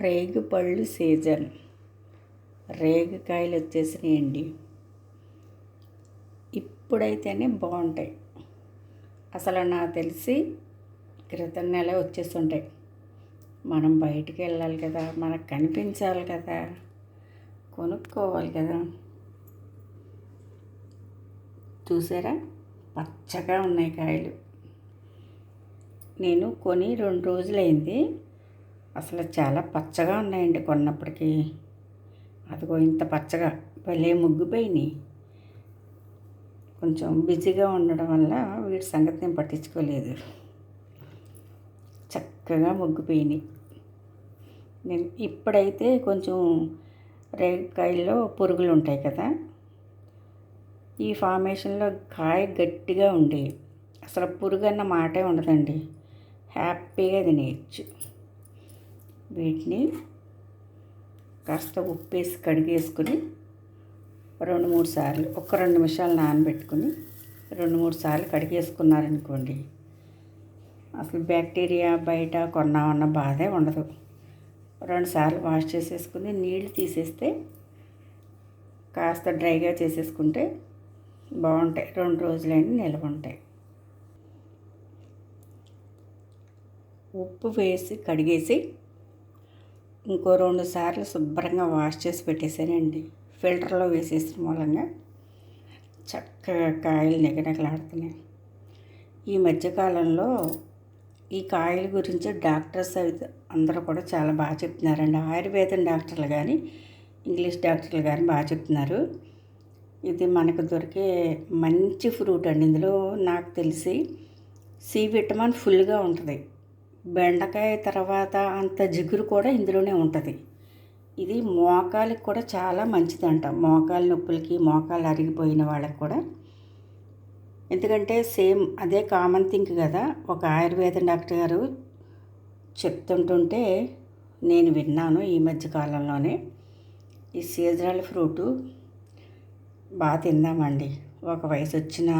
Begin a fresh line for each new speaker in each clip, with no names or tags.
రేగు పళ్ళు సీజన్. రేగుకాయలు వచ్చేసినాయండి. ఇప్పుడైతేనే బాగుంటాయి. అసలు నాకు తెలిసి క్రితం నెల వచ్చేస్తుంటాయి. మనం బయటికి వెళ్ళాలి కదా మనకు కనిపించాలి కదా కొనుక్కోవాలి కదా. చూసారా? పచ్చగా ఉన్నాయి కాయలు. నేను కొని రెండు రోజులైంది. అసలు చాలా పచ్చగా ఉన్నాయండి కొన్నప్పటికీ. అదిగో ఇంత పచ్చగా భలే ముగ్గుపోయినాయి. కొంచెం బిజీగా ఉండడం వల్ల వీటి సంగతి నేను పట్టించుకోలేదు. చక్కగా ముగ్గుపోయినాయి. నేను ఇప్పుడైతే కొంచెం రేగకాయల్లో పురుగులు ఉంటాయి కదా ఈ ఫార్మేషన్లో కాయ గట్టిగా ఉండి. అసలు పురుగు అన్న మాటే ఉండదండి. హ్యాపీగా తినేయచ్చు. వీటిని కాస్త ఉప్పేసి కడిగేసుకుని రెండు మూడు సార్లు ఒక రెండు నిమిషాలు నానబెట్టుకుని రెండు మూడు సార్లు కడిగేసుకున్నారనుకోండి అసలు బ్యాక్టీరియా బయట కొన్నామన్న బాధే ఉండదు. రెండు సార్లు వాష్ చేసేసుకుని నీళ్ళు తీసేస్తే కాస్త డ్రైగా చేసేసుకుంటే బాగుంటాయి రెండు రోజులైనా నిల్వ ఉంటాయి. ఉప్పు వేసి కడిగేసి ఇంకో రెండు సార్లు శుభ్రంగా వాష్ చేసి పెట్టేసానండి ఫిల్టర్లో వేసేసిన మూలంగా చక్కగా కాయలు నిగనగలాడుతున్నాయి. ఈ మధ్యకాలంలో ఈ కాయల గురించి డాక్టర్స్ అయితే అందరూ కూడా చాలా బాగా చెప్తున్నారండి. ఆయుర్వేదం డాక్టర్లు కానీ ఇంగ్లీష్ డాక్టర్లు కానీ బాగా చెప్తున్నారు. ఇది మనకు దొరికే మంచి ఫ్రూట్ అండి. ఇందులో నాకు తెలిసి సి విటమిన్ ఫుల్గా ఉంటుంది. బెండకాయ తర్వాత అంత జిగురు కూడా ఇందులోనే ఉంటుంది. ఇది మోకాలికి కూడా చాలా మంచిదంట. మోకాలు నొప్పులకి మోకాలు అరిగిపోయిన వాళ్ళకి కూడా. ఎందుకంటే సేమ్ అదే కామన్ థింక్ కదా ఒక ఆయుర్వేద డాక్టర్ గారు చెప్తుంటుంటే నేను విన్నాను ఈ మధ్య కాలంలోనే. ఈ సీజనల్ ఫ్రూటు బాగా తిందామండి ఒక వయసు వచ్చిన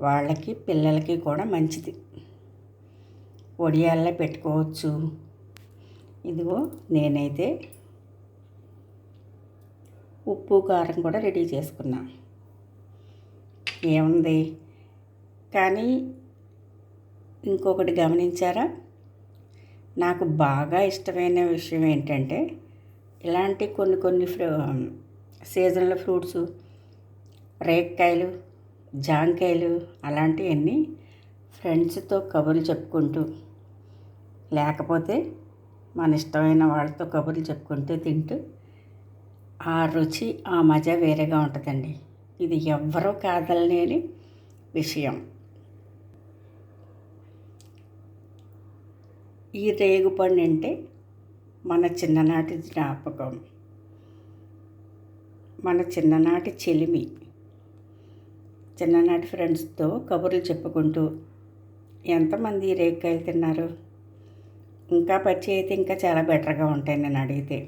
వాళ్ళకి పిల్లలకి కూడా మంచిది. వడియాల్లో పెట్టుకోవచ్చు. ఇదిగో నేనైతే ఉప్పు కారం కూడా రెడీ చేసుకున్నా. ఏముంది? కానీ ఇంకొకటి గమనించారా? నాకు బాగా ఇష్టమైన విషయం ఏంటంటే ఇలాంటి కొన్ని కొన్ని ఫ్రూ సీజనల్ ఫ్రూట్స్ రేక్కాయలు జాంకాయలు అలాంటివన్నీ ఫ్రెండ్స్తో కబుర్లు చెప్పుకుంటూ లేకపోతే మన ఇష్టమైన వాళ్ళతో కబుర్లు చెప్పుకుంటూ తింటూ ఆ రుచి ఆ మజా వేరేగా ఉంటుందండి. ఇది ఎవ్వరూ కాదలనేని విషయం. ఈ రేగుపండు అంటే మన చిన్ననాటి జ్ఞాపకం. మన చిన్ననాటి చెలిమి. చిన్ననాటి ఫ్రెండ్స్తో కబుర్లు చెప్పుకుంటూ ఎంతమంది రేగికాయలు తిన్నారు? ఇంకా పచ్చి అయితే ఇంకా చాలా బెటర్గా ఉంటాయి నేను అడిగితే.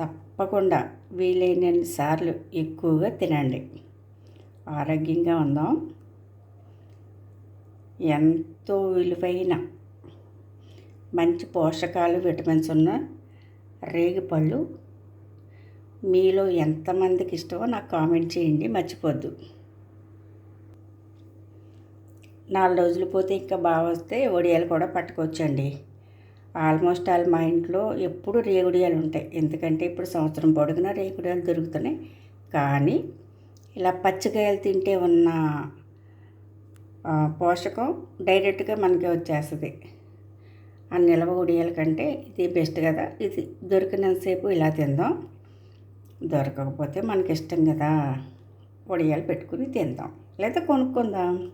తప్పకుండా వీలైనన్ని సార్లు ఎక్కువగా తినండి. ఆరోగ్యంగా ఉందాం. ఎంతో విలువైన మంచి పోషకాలు విటమిన్స్ ఉన్న రేగిపళ్ళు మీలో ఎంతమందికి ఇష్టమో నాకు కామెంట్ చేయండి మర్చిపోద్దు. నాలుగు రోజులు పోతే ఇంకా బాగా వస్తే వడియాలు కూడా పట్టుకోవచ్చండి ఆల్మోస్ట్ ఆల్ మా ఇంట్లో ఎప్పుడు రేగుడియాలు ఉంటాయి. ఎందుకంటే ఇప్పుడు సంవత్సరం పొడుగునా రేగుడియాలు దొరుకుతున్నాయి. కానీ ఇలా పచ్చికాయలు తింటే ఉన్న పోషకం డైరెక్ట్గా మనకి వచ్చేస్తుంది. ఆ నిల్వ ఉడియాల కంటే ఇది బెస్ట్ కదా. ఇది దొరికినంతసేపు ఇలా తిందాం. దొరకకపోతే మనకి ఇష్టం కదా. వడియాలు పెట్టుకుని తిందాం. లేదా కొనుక్కుందాం.